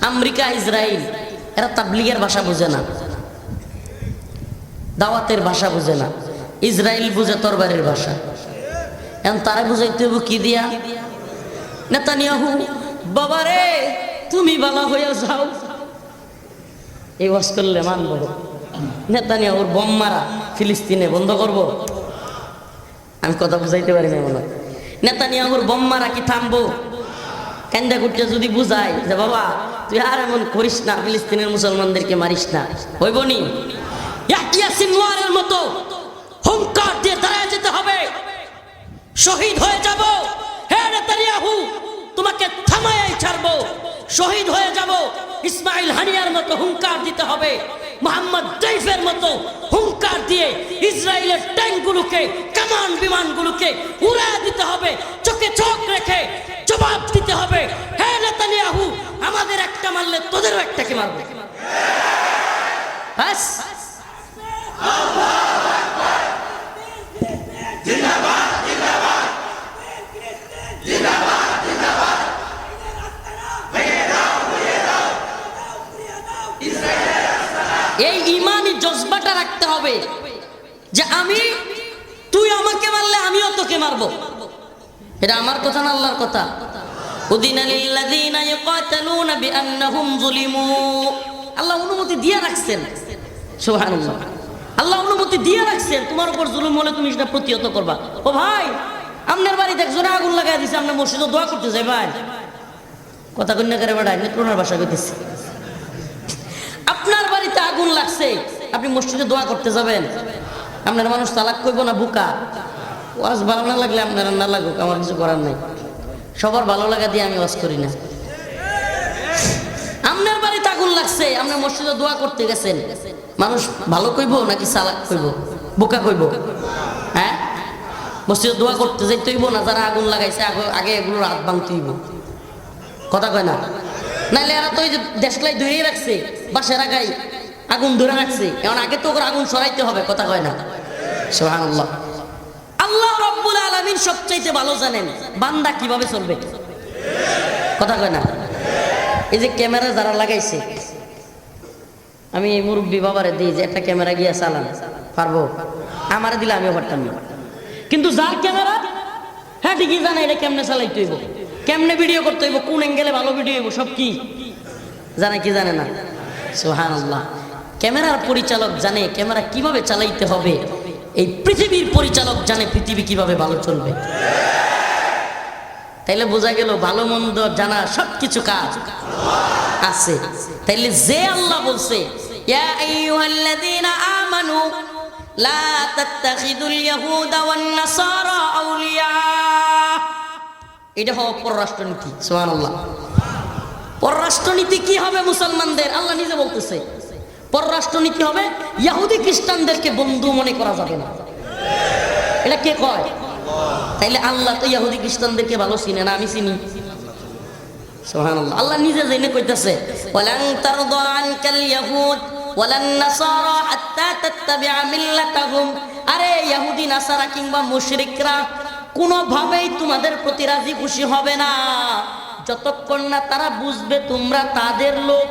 America Israel এরা তাবলিগের ভাষা বোঝে না। দাওয়াতের ভাষা বোঝে না। ইসরায়েল বুঝে তরবারের ভাষা। এখন তারা বুঝাইতে হইব কি দিয়া? নেতানিয়াহু, বাবারে, তুমি বালা হইয়া যাও। এই ওয়াজ করলে মানব নেতানিয়াহুর বোম মারা ফিলিস্তিনে বন্ধ করব। আমি কথা বুঝাইতে পারি না মনে। নেতানিয়াহুর বোম মারা কি থামবো? কান্দা কুটিয়া যদি বুঝাই যে বাবা, তুই আর এমন করিস না, ফিলিস্তিনের মুসলমানদেরকে মারিস না। হইব নি? ইয়াহিয়া সিনওয়ারের মতো হুঙ্কার দিয়ে দাঁড়ায় যেতে হবে। শহীদ হয়ে যাব। হে নেতানিয়াহু, তোমাকে থামায়াই ছাড়বো। শহীদ হয়ে যাব। ইসমাইল হানিয়ার মতো হুঙ্কার দিতে হবে। মোহাম্মদ জৈফের মতো হুঙ্কার দিয়ে ইসরায়েলের ট্যাঙ্কগুলোকে, কামান বিমানগুলোকে উড়া দিতে হবে। চোখে চোখ রেখে জবাব দিতে হবে হে নেতানিয়াহু আমাদের একটা মারলে একটাকে মারবে। এই ইমানি জজবাটা রাখতে হবে যে আমি, তুই আমাকে মারলে আমিও তোকে মারবো। এটা আমার কথা না আল্লাহর কথা? উদিনা লিল্লাযীনা ইউকাতালুনা বিআন্নাহুম যুলিমু। আল্লাহ অনুমতি দিয়ে রাখছেন। সুবহানাল্লাহ। আল্লাহ অনুমতি দিয়ে রাখছেন। তোমার উপর জুলুম হলে তুমি সেটা প্রতিহত করবা। ও ভাই আপনার বাড়িতে একজনে আগুন লাগাই দিছে আপনার মসজিদে দোয়া করতে যাই ভাই। কথা কন্যা করে বেড়ায় নেত্রনার ভাষা কইতেছি। আপনার বাড়িতে আগুন লাগছে, আপনি মসজিদে দোয়া করতে যাবেন। আপনার মানুষ তালাক করব না বুকা ওয়াজ ভালো না লাগলে আপনার না লাগুক, আমার কিছু করার নাই। সবার ভালো লাগা দিয়ে আমি ওয়াজ করি না। আপনার বাড়িতে আগুন লাগছে আপনার মসজিদে দোয়া করতে গেছেন। মানুষ ভালো কইব নাকি সালাক কইব? বোকা কইব? হ্যাঁ? মসজিদে দোয়া করতে যাইতে হইব না? যারা আগুন লাগাইছে, আগে- এগুলোর হাত ভাঙতে হইব। কথা কয় না? নাইলে এরা তো দেশলাই ধরেই রাখছে বাসের আগাই আগুন ধরে রাখছে। এখন আগে তো ওর আগুন সরাইতে হবে, কথা কয় না? রব্বুল আলামিন সবচাইতে ভালো জানেন, বান্দা কীভাবে চলবে? কথা কয় না? এই যে ক্যামেরা যারা লাগাইছে, আমি এই মুরব্বী বাবারে দিই যে একটা ক্যামেরা গিয়া চালান, পারব? আমারে দিলে আমিও পারতাম না। কিন্তু যার ক্যামেরা হ্যাঁ ঠিকই জানে এটা কেমনে চালাইতে হইব। কেমনে ভিডিও করতে হইব, কোন অ্যাঙ্গেলে ভালো ভিডিও হইব, সব কি? জানে কি জানে না? সোহান আল্লাহ ক্যামেরার পরিচালক জানে ক্যামেরা কীভাবে চালাইতে হবে। এই পৃথিবীর পরিচালক জানে পৃথিবী কীভাবে ভালো চলবে। তাইলে বোঝা গেল ভালো মন্দ জানা সব কিছু কাজ আছে। তাইলে যে আল্লাহ বলছে লা আউলিয়া। এটা পররাষ্ট্রনীতি, সুবহানাল্লাহ। পররাষ্ট্রনীতি কি হবে মুসলমানদের? আল্লাহ নিজে বলতেছে। পররাষ্ট্রনীতি হবে, ইয়াহুদি খ্রিস্টানদেরকে বন্ধু মনে করা যাবে না। এটা কে কয়? তাইলে আল্লাহ তো ইয়াহুদি খ্রিস্টানদেরকে ভালো চিনে না, আমি চিনি। আল্লাহ নিজে জেনে কইতাছে, ওয়ালান তারদা আনকাল ইয়াহুদ, ওয়ালান নাসারা হাত্তা তাত্তাবিআ মিল্লাতাহুম। আরে ইহুদি নাসারা কিংবা মুশরিকরা কোনোভাবেই তোমাদের প্রতি রাজি খুশি হবে না। যতক্ষণ না তারা বুঝবে তোমরা তাদের লোক